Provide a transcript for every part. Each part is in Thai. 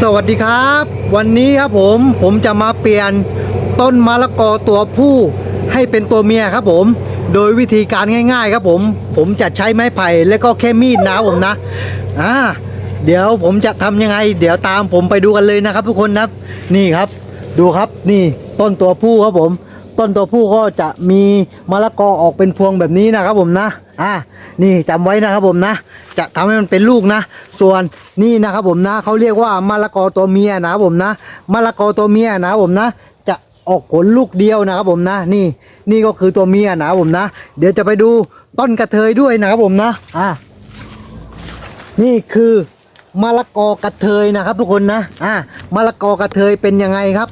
สวัสดีครับ วันนี้ครับผมผมจะมาเปลี่ยนต้นมะละกอตัวผู้ให้เป็นตัวเมียครับผม โดยวิธีการง่ายๆครับผม ผมจะใช้ไม้ไผ่และก็แค่มีดนะผมนะอ่าเดี๋ยวผมจะทำยังไง เดี๋ยวตามผมไปดูกันเลยนะครับ ทุกคนนะนี่ครับ ดูครับนี่ต้นตัวผู้ครับผม ต้นตัวผู้ก็จะมีมะละกอออกเป็นพวงแบบนี้นะครับผมนะอ่านี่จำไว้นะครับผมนะ จะทำให้มันเป็นลูกนะ ส่วนนี่นะครับผมนะเขาเรียกว่ามะละกอตัวเมียนะผมนะมะละกอตัวเมียนะผมนะจะออกผลลูกเดียวนะครับผมนะนี่นี่ก็คือตัวเมียนะผมนะ เดี๋ยวจะไปดูต้นกระเทยด้วยนะครับผมนะอ่านี่คือมะละกอกระเทยนะครับทุกคนนะอ่ามะละกอกระเทยเป็นยังไงครับ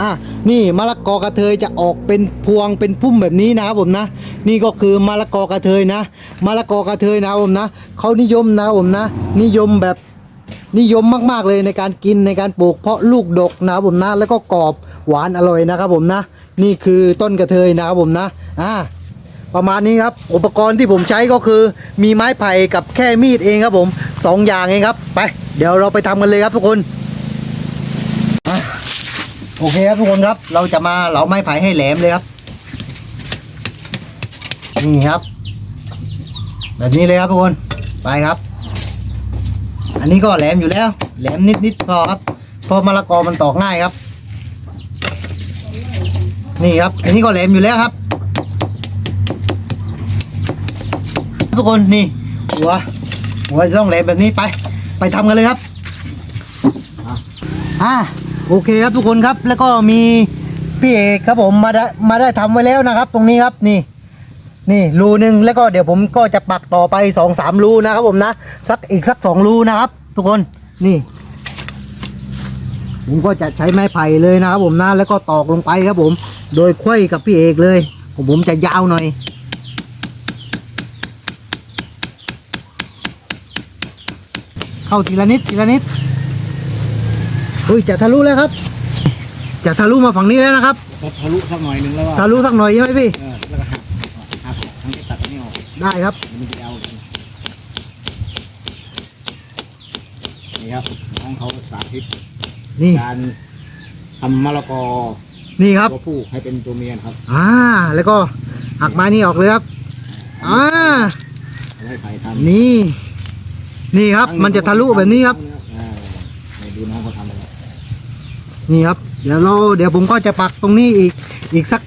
อ่านี่มะละกอกระเทยจะออกเป็นพวงเป็นพุ่มแบบนี้นะครับผมนะ นี่ก็คือมะละกอกระเทยนะมะละกอกระเทยนะครับผมนะเขานิยมนะครับผมนะ นิยมแบบนิยมมากๆเลยในการกินในการปลูกเพราะลูกดกนะครับผมนะ แล้วก็กรอบหวานอร่อยนะครับผมนะ นี่คือต้นกระเทยนะครับผมนะอ่าประมาณนี้ครับอุปกรณ์ที่ผมใช้ก็คือ มีไม้ไผ่กับแค่มีดเองครับผมสองอย่างเองครับ ไป เดี๋ยวเราไปทำกันเลยครับทุกคน โอเคครับทุกคนครับ เราจะมาเหลาไม้ไผ่ให้แหลมเลยครับ นี่ครับ แบบนี้เลยครับทุกคนไปครับ อันนี้ก็แหลมอยู่แล้ว แหลมนิดๆพอครับพราะมะละกอมันตอกง่ายครับ นี่ครับ อันนี้ก็แหลมอยู่แล้วครับ ทุกคนนี่หัวหัวจะต้องแหลมแบบนี้ไป ไปทำกันเลยครับอ่า โอเคครับทุกคนครับแล้วก็มีพี่เอกครับผมมาได้มาได้ทำไว้แล้วนะครับ ตรงนี้ครับนี่ นี่รูหนึ่งแล้วก็เดี๋ยวผมก็จะปักต่อไปสองสามรูนะครับผมนะสักอีกสักสองรูนะครับ ทุกคนนี่ ผมก็จะใช้ไม้ไผ่เลยนะครับผมนะแล้วก็ตอกลงไปครับผม โดยไขว้กับพี่เอกเลยผมจะยาวหน่อยเข้าทีละนิดทีละนิด อุ้ยจะทะลุแล้วครับ จะทะลุมาฝั่งนี้แล้วนะครับก็ทะลุสักหน่อยหนึงแล้วก็ทะลุสักหน่อยใช่ไหมพี่เออแล้วก็หักหักทั้งที่ตัดนี่ออกได้ครับมันจะเอานี่ครับน้องเขาสาธิตนี่การทำมะละกอนี่ครับตัวผู้ให้เป็นตัวเมียนะครับ อ่า แล้วก็หักไม้นี่ออกเลยครับอ่าเอาให้ไผ่ทำนี่ นี่ครับ มันจะทะลุแบบนี้ครับอ่าให้ดูน้องเขาทำเลยครับ นี่ครับ เดี๋ยวเราเดี๋ยวผมก็จะปักตรงนี้อีกอีกสัก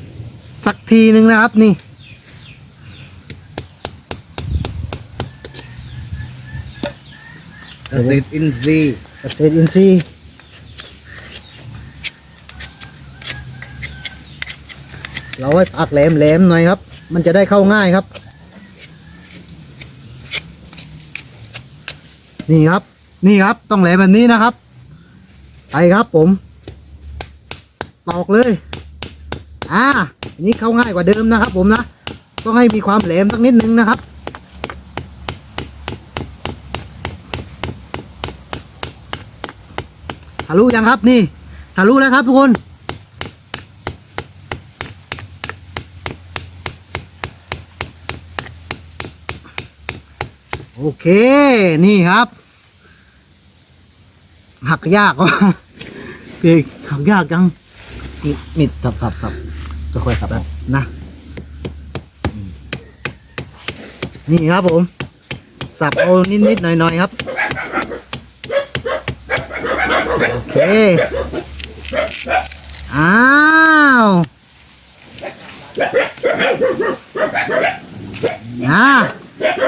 สักทีหนึ่งนะครับนี่ เกษตรอินทรีย์เกษตรอินทรีย์เราให้ปักแหลมแหลมๆหน่อยครับ มันจะได้เข้าง่ายครับ นี่ครับ นี่ครับ ต้องแหลมแบบนี้นะครับ ไปครับผม ตอกเลย อ่าอันนี้เข้าง่ายกว่าเดิมนะครับ ผมนะ ต้องให้มีความแหลมสักนิดนึงนะครับทะลุยังครับนี่ทะลุแล้วครับทุกคนโอเค นี่ครับ หักยากว่ะพี่หักยากจัง มิดครับครับครับค่อยๆครับนะอืมนี่ครับผม สับเอานิดๆหน่อยๆครับ โอเค อ้าวอ่า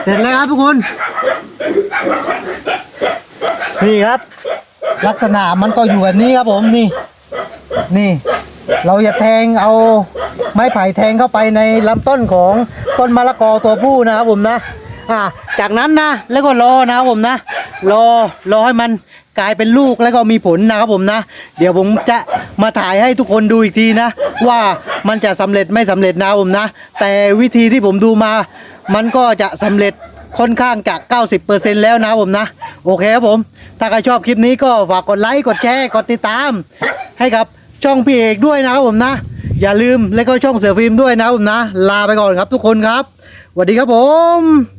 เสร็จแล้วครับทุกคน นี่ครับ ลักษณะมันก็อยู่แบบนี้ครับผมนี่ นี่ เราจะแทงเอาไม้ไผ่แทงเข้าไปในลำต้นของต้นมะละกอตัวผู้นะครับผมนะอ่าจากนั้นนะแล้วก็รอนะครับผมนะ รอรอให้มันกลายเป็นลูกแล้วก็มีผลนะครับผมนะ เดี๋ยวผมจะมาถ่ายให้ทุกคนดูอีกทีนะ ว่ามันจะสำเร็จไม่สำเร็จนะครับผมนะ แต่วิธีที่ผมดูมา มันก็จะสำเร็จค่อนข้างจาก90%แล้วนะครับผมนะ โอเคครับผม ถ้าใครชอบคลิปนี้ก็ฝากกดไลค์กดแชร์กดติดตามให้กับ ช่องพี่เอกด้วยนะครับผมนะ อย่าลืมแล้วก็ช่องเสือฟิล์มด้วยนะครับผมนะ ลาไปก่อนครับทุกคนครับสวัสดีครับผม